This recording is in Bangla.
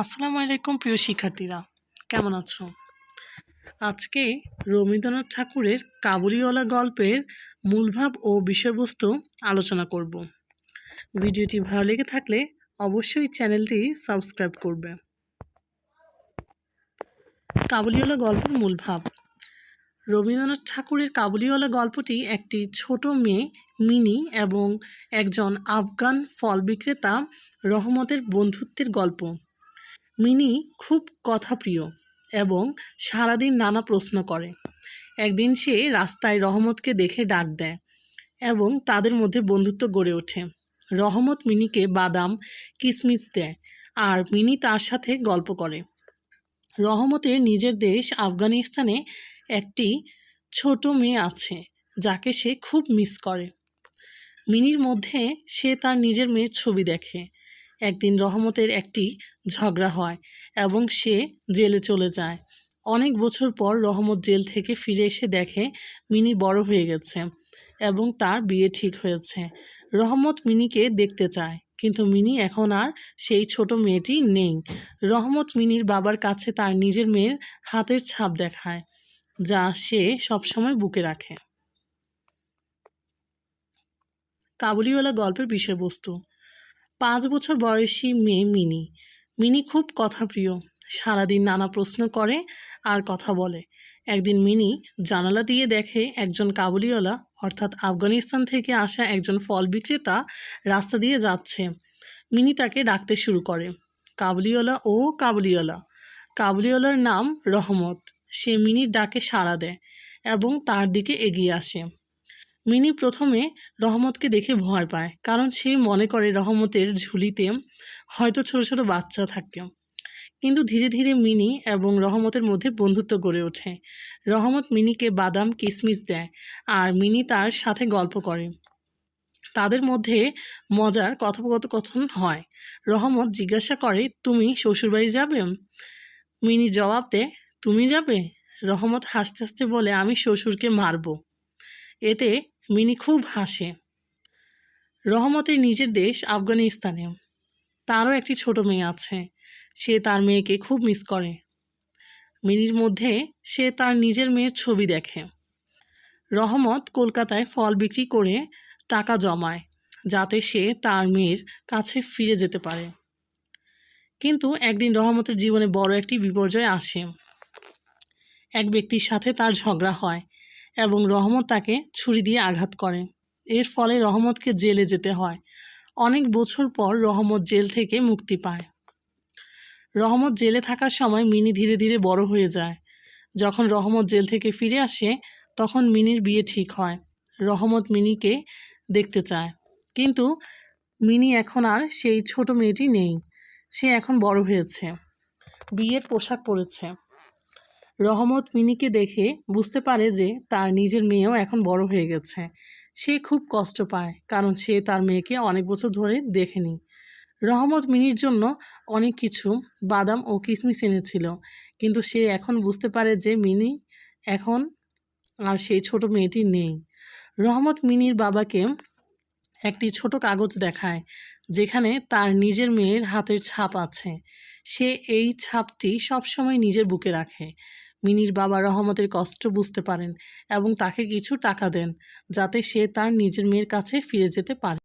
আসসালামু আলাইকুম, প্রিয় শিক্ষার্থীরা। কেমন আছো? আজকে রবীন্দ্রনাথ ঠাকুরের কাবুলিওয়ালা গল্পের মূলভাব ও বিষয়বস্তু আলোচনা করব। ভিডিওটি ভালো লেগে থাকলে অবশ্যই চ্যানেলটি সাবস্ক্রাইব করবে। কাবুলিওয়ালা গল্পের মূলভাব। রবীন্দ্রনাথ ঠাকুরের কাবুলিওয়ালা গল্পটি একটি ছোট মেয়ে, মিনি এবং একজন আফগান ফল বিক্রেতা রহমতের বন্ধুত্বের গল্প। মিনি খুব কথাপ্রিয় এবং সারাদিন নানা প্রশ্ন করে। একদিন সে রাস্তায় রহমতকে দেখে ডাক দেয় এবং তাদের মধ্যে বন্ধুত্ব গড়ে ওঠে। রহমত মিনিকে বাদাম, কিসমিস দেয় আর মিনি তার সাথে গল্প করে। রহমতের নিজের দেশ আফগানিস্তানে একটি ছোট মেয়ে আছে যাকে সে খুব মিস করে। মিনির মধ্যে সে তার নিজের মেয়ের ছবি দেখে একদিন রহমতের একটি ঝগড়া হয় এবং সে জেলে চলে যায়। অনেক বছর পর রহমত জেল থেকে ফিরে এসে দেখে মিনি বড় হয়ে গেছে এবং তার বিয়ে ঠিক হয়েছে। রহমত মিনিকে দেখতে চায়, কিন্তু মিনি এখন আর সেই ছোট মেয়েটি নেই। রহমত মিনির বাবার কাছে তার নিজের মেয়ের হাতের ছাপ দেখায়, যা সে সবসময় বুকে রাখে। কাবুলিওয়ালা গল্পের বিষয়বস্তু পাঁচ বছর বয়সী মেয়ে মিনি। মিনি খুব কথাপ্রিয় সারাদিন নানা প্রশ্ন করে আর কথা বলে। একদিন মিনি জানালা দিয়ে দেখে একজন কাবুলিওয়ালা, অর্থাৎ আফগানিস্তান থেকে আসা একজন ফল বিক্রেতা, রাস্তা দিয়ে যাচ্ছে। মিনি তাকে ডাকতে শুরু করে। কাবুলিওয়ালা, ও কাবুলিওয়ালা। কাবুলিওয়ালার নাম রহমত। সে মিনির ডাকে সাড়া দেয় এবং তার দিকে এগিয়ে আসে। মিনি প্রথমে রহমতকে দেখে ভয় পায়, কারণ সে মনে করে রহমতের ঝুলিতে হয়তো ছোট ছোট বাচ্চা থাকে। কিন্তু ধীরে ধীরে মিনি এবং রহমতের মধ্যে বন্ধুত্ব গড়ে ওঠে। রহমত মিনিকে বাদাম, কিসমিস দেয় আর মিনি তার সাথে গল্প করে। তাদের মধ্যে মজার কথোপকথন হয়। রহমত জিজ্ঞাসা করে, তুমি শ্বশুরবাড়ি যাবে? মিনি জবাব দেয়, তুমি যাবে? রহমত হাসতে হাসতে বলে, আমি শ্বশুরকে মারব। এতে মিনি খুব হাসে। রহমতের নিজের দেশ আফগানিস্তানে। তারও একটি ছোট মেয়ে আছে। সে তার মেয়েকে খুব মিস করে। মিনির মধ্যে সে তার নিজের মেয়ের ছবি দেখে। রহমত কলকাতায় ফল বিক্রি করে টাকা জমায়, যাতে সে তার মেয়ের কাছে ফিরে যেতে পারে। কিন্তু একদিন রহমতের জীবনে বড় একটি বিপর্যয় আসে। এক ব্যক্তির সাথে তার ঝগড়া হয়। এবং রহমত তাকে ছুরি দিয়ে আঘাত করে। এর ফলে রহমতকে জেলে যেতে হয়। অনেক বছর পর রহমত জেল থেকে মুক্তি পায়। রহমত জেলে থাকার সময় মিনি ধীরে ধীরে বড় হয়ে যায়। যখন রহমত জেল থেকে ফিরে আসে, তখন মিনির বিয়ে ঠিক হয়। রহমত মিনিকে দেখতে চায়। কিন্তু মিনি এখন আর সেই ছোট মেয়েটি নেই। সে এখন বড় হয়েছে। বিয়ের পোশাক পরেছে। রহমত মিনিকে দেখে বুঝতে পারে যে তার নিজের মেয়েও এখন বড় হয়ে গেছে। সে খুব কষ্ট পায়, কারণ সে তার মেয়েকে অনেক বছর ধরে দেখেনি। রহমত মিনির জন্য অনেক কিছু বাদাম ও কিশমিশ এনেছিল, কিন্তু সে এখন বুঝতে পারে যে মিনি এখন আর সেই ছোট মেয়েটি নেই। রহমত মিনির বাবাকে একটি ছোট কাগজ দেখায়, যেখানে তার নিজের মেয়ের হাতের ছাপ আছে। সে এই ছাপটি সবসময় নিজের বুকে রাখে। মিনির বাবা রহমতের কষ্ট বুঝতে পারেন এবং তাকে কিছু টাকা দেন, যাতে সে তার নিজের মেয়ের কাছে ফিরে যেতে পারে।